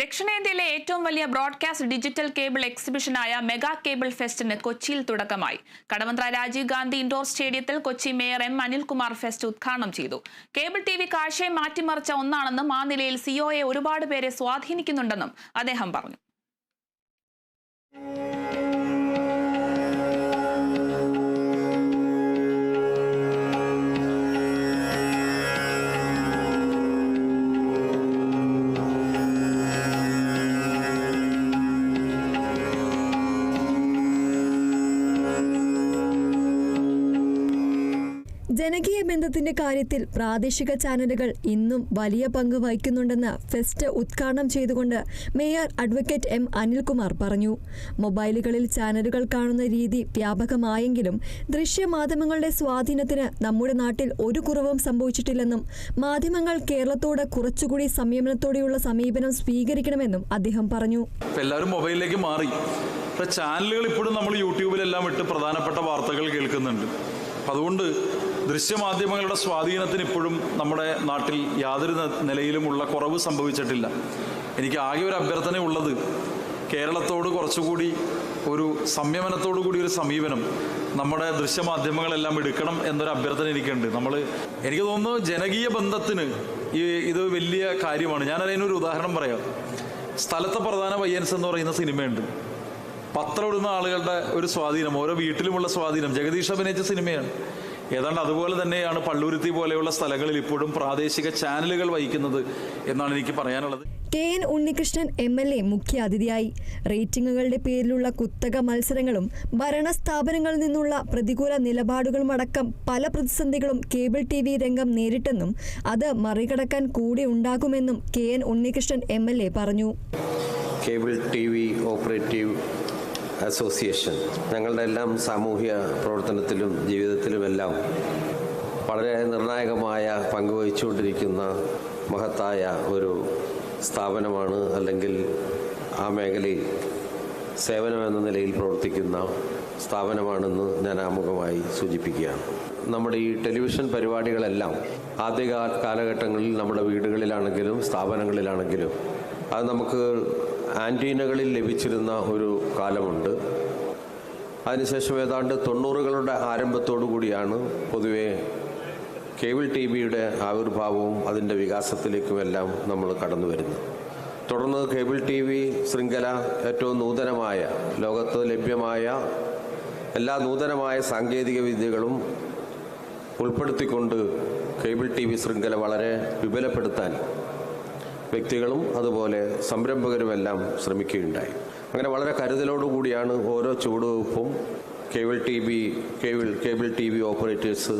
ദക്ഷിണേന്ത്യയിലെ ഏറ്റവും വലിയ ബ്രോഡ്കാസ്റ്റ് ഡിജിറ്റൽ കേബിൾ എക്സിബിഷനായ മെഗാ കേബിൾ ഫെസ്റ്റിന് കൊച്ചിയിൽ തുടക്കമായി. കടവന്ത്ര രാജീവ് ഗാന്ധി ഇൻഡോർ സ്റ്റേഡിയത്തിൽ Kochi mayor M Anilkumar fest ഉദ്ഘാടനം ചെയ്തു. കേബിൾ ടി വി കാഴ്ചയെ മാറ്റിമറിച്ച ഒന്നാണെന്നും ആ നിലയിൽ സിഒയെ ഒരുപാട് പേരെ സ്വാധീനിക്കുന്നുണ്ടെന്നും അദ്ദേഹം പറഞ്ഞു. ജനകീയ ബന്ധത്തിന്റെ കാര്യത്തിൽ പ്രാദേശിക ചാനലുകൾ ഇന്നും വലിയ പങ്ക് വഹിക്കുന്നുണ്ടെന്ന് ഫെസ്റ്റ് ഉദ്ഘാടനം ചെയ്തുകൊണ്ട് മേയർ അഡ്വക്കേറ്റ് എം അനിൽകുമാർ പറഞ്ഞു. മൊബൈലുകളിൽ ചാനലുകൾ കാണുന്ന രീതി വ്യാപകമായെങ്കിലും ദൃശ്യമാധ്യമങ്ങളുടെ സ്വാധീനത്തിന് നമ്മുടെ നാട്ടിൽ ഒരു കുറവും സംഭവിച്ചിട്ടില്ലെന്നും മാധ്യമങ്ങൾ കേരളത്തോട് കുറച്ചുകൂടി സംയമനത്തോടെയുള്ള സമീപനം സ്വീകരിക്കണമെന്നും അദ്ദേഹം പറഞ്ഞു. എല്ലാവരും മൊബൈലിലേക്ക് മാറി. ചാനലുകൾ ഇപ്പോഴും നമ്മൾ യൂട്യൂബിലെല്ലാം ഇട്ട് പ്രധാനപ്പെട്ട വാർത്തകൾ കേൾക്കുന്നുണ്ട്. അതുകൊണ്ട് ദൃശ്യമാധ്യമങ്ങളുടെ സ്വാധീനത്തിന് ഇപ്പോഴും നമ്മുടെ നാട്ടിൽ യാതൊരു നിലയിലുമുള്ള കുറവ് സംഭവിച്ചിട്ടില്ല. എനിക്ക് ആകെ ഒരു അഭ്യർത്ഥന ഉള്ളത് കേരളത്തോട് കുറച്ചുകൂടി ഒരു സംയമനത്തോടു കൂടി ഒരു സമീപനം നമ്മുടെ ദൃശ്യമാധ്യമങ്ങളെല്ലാം എടുക്കണം എന്നൊരു അഭ്യർത്ഥന എനിക്കുണ്ട്. നമ്മൾ എനിക്ക് തോന്നുന്നു ജനകീയ ബന്ധത്തിന് ഈ ഇത് വലിയ കാര്യമാണ്. ഞാൻ അതിനൊരു ഉദാഹരണം പറയാം. സ്ഥലത്തെ പ്രധാന പയ്യൻസ് എന്ന് പറയുന്ന സിനിമയുണ്ട്. പത്രം ഇടുന്ന ആളുകളുടെ ഒരു സ്വാധീനം ഓരോ വീട്ടിലുമുള്ള സ്വാധീനം. ജഗദീഷ് അഭിനയിച്ച സിനിമയാണ്. ഏതാണ്ട് അതുപോലെ തന്നെയാണ് പള്ളുരുത്തി പോലെയുള്ള സ്ഥലങ്ങളിൽ ഇപ്പോഴും പ്രാദേശിക ചാനലുകൾ വഹിക്കുന്നത് എന്നാണ് എനിക്ക് പറയാനുള്ളത്. K N Unnikrishnan M L A മുഖ്യ അതിഥിയായി റേറ്റിംഗുകളുടെ പേരിലുള്ള കുത്തക മത്സരങ്ങളും ഭരണ സ്ഥാപനങ്ങളിൽ നിന്നുള്ള പ്രതികൂല നിലപാടുകളുമടക്കം പല പ്രതിസന്ധികളും കേബിൾ ടി വി രംഗം നേരിട്ടെന്നും അത് മറികടക്കാൻ കൂടെ ഉണ്ടാകുമെന്നും K N Unnikrishnan M L A പറഞ്ഞു. Cable T V operative association. ഞങ്ങളുടെ എല്ലാം സാമൂഹ്യ പ്രവർത്തനത്തിലും ജീവിതത്തിലുമെല്ലാം വളരെ നിർണായകമായ പങ്കുവഹിച്ചുകൊണ്ടിരിക്കുന്ന മഹത്തായ ഒരു സ്ഥാപനമാണ് അല്ലെങ്കിൽ ആ മേഖലയിൽ സേവനമെന്ന നിലയിൽ പ്രവർത്തിക്കുന്ന സ്ഥാപനമാണെന്ന് ഞാൻ ആമുഖമായി സൂചിപ്പിക്കുകയാണ്. നമ്മുടെ ഈ ടെലിവിഷൻ പരിപാടികളെല്ലാം ആദ്യ കാലഘട്ടങ്ങളിൽ നമ്മുടെ വീടുകളിലാണെങ്കിലും സ്ഥാപനങ്ങളിലാണെങ്കിലും അത് നമുക്ക് ആന്റീനകളിൽ ലഭിച്ചിരുന്ന ഒരു കാലമുണ്ട്. അതിനുശേഷം ഏതാണ്ട് തൊണ്ണൂറുകളുടെ ആരംഭത്തോടു കൂടിയാണ് പൊതുവെ കേബിൾ ടി വിയുടെ ആവിർഭാവവും അതിന്റെ വികാസത്തിലേക്കുമെല്ലാം നമ്മൾ കടന്നു വരുന്നത്. തുടർന്ന് കേബിൾ ടി വി ശൃംഖല ഏറ്റവും നൂതനമായ ലോകത്ത് ലഭ്യമായ എല്ലാ നൂതനമായ സാങ്കേതിക വിദ്യകളും ഉൾപ്പെടുത്തിക്കൊണ്ട് കേബിൾ ടി വി ശൃംഖല വളരെ വിപുലപ്പെടുത്താൻ വ്യക്തികളും അതുപോലെ സംരംഭകരുമെല്ലാം ശ്രമിക്കുകയുണ്ടായി. അങ്ങനെ വളരെ കരുതലോടുകൂടിയാണ് ഓരോ ചുവടുവെപ്പും cable T V cable cable T V operators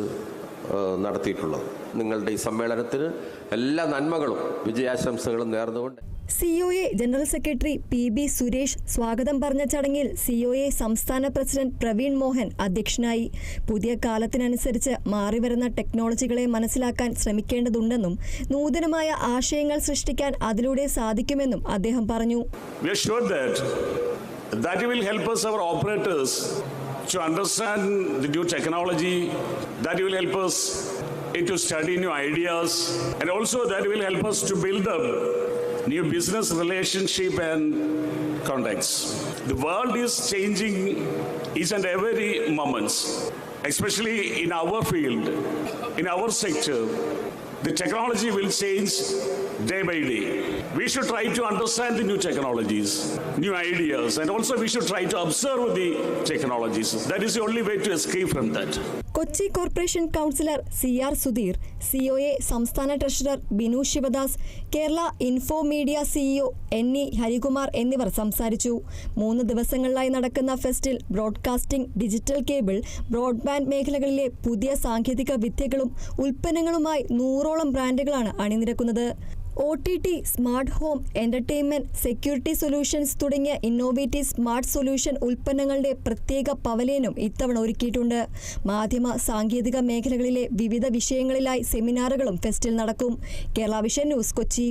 നടത്തിയിട്ടുള്ളത്. നിങ്ങളുടെ ഈ സമ്മേളനത്തിന് എല്ലാ നന്മകളും വിജയാശംസകളും നേർന്നുകൊണ്ട് COA general secretary P B Suresh സ്വാഗതം പറഞ്ഞ ചടങ്ങിൽ സിഒഎ സംസ്ഥാന പ്രസിഡന്റ് പ്രവീൺ മോഹൻ അധ്യക്ഷനായി. പുതിയ കാലത്തിനനുസരിച്ച് മാറിവരുന്ന ടെക്നോളജികളെ മനസ്സിലാക്കാൻ ശ്രമിക്കേണ്ടതുണ്ടെന്നും നൂതനമായ ആശയങ്ങൾ സൃഷ്ടിക്കാൻ അതിലൂടെ സാധിക്കുമെന്നും അദ്ദേഹം പറഞ്ഞു. To understand the new technology, that will help us to study new ideas, and also that will help us to build up new business relationship and contacts. The world is changing each and every moment, especially in our field, in our sector. The technology will change day by day. We should try to understand the new technologies, new ideas, and also we should try to observe the technologies. That is the only way to escape from that. Kochi corporation councillor C R Sudheer C O A സംസ്ഥാന treasurer Binu Sivadas Kerala Info Media CEO N E Harikumar എന്നിവർ സംസാരിച്ചു. മൂന്ന് ദിവസങ്ങളിലായി നടക്കുന്ന ഫെസ്റ്റിൽ broadcasting digital cable broadband മേഖലകളിലെ പുതിയ സാങ്കേതിക വിദ്യകളും ഉൽപ്പന്നങ്ങളുമായി നൂറോളം ബ്രാൻഡുകളാണ് അണിനിരക്കുന്നത്. O T T smart home entertainment security solutions തുടങ്ങിയ ഇന്നോവേറ്റീവ് സ്മാർട്ട് സൊല്യൂഷൻ ഉൽപ്പന്നങ്ങളുടെ പ്രത്യേക പവലിയനും ഇത്തവണ ഒരുക്കിയിട്ടുണ്ട്. മാധ്യമ സാങ്കേതിക മേഖലകളിലെ വിവിധ വിഷയങ്ങളിലായി സെമിനാറുകളും ഫെസ്റ്റിൽ നടക്കും. Kerala vision news Kochi.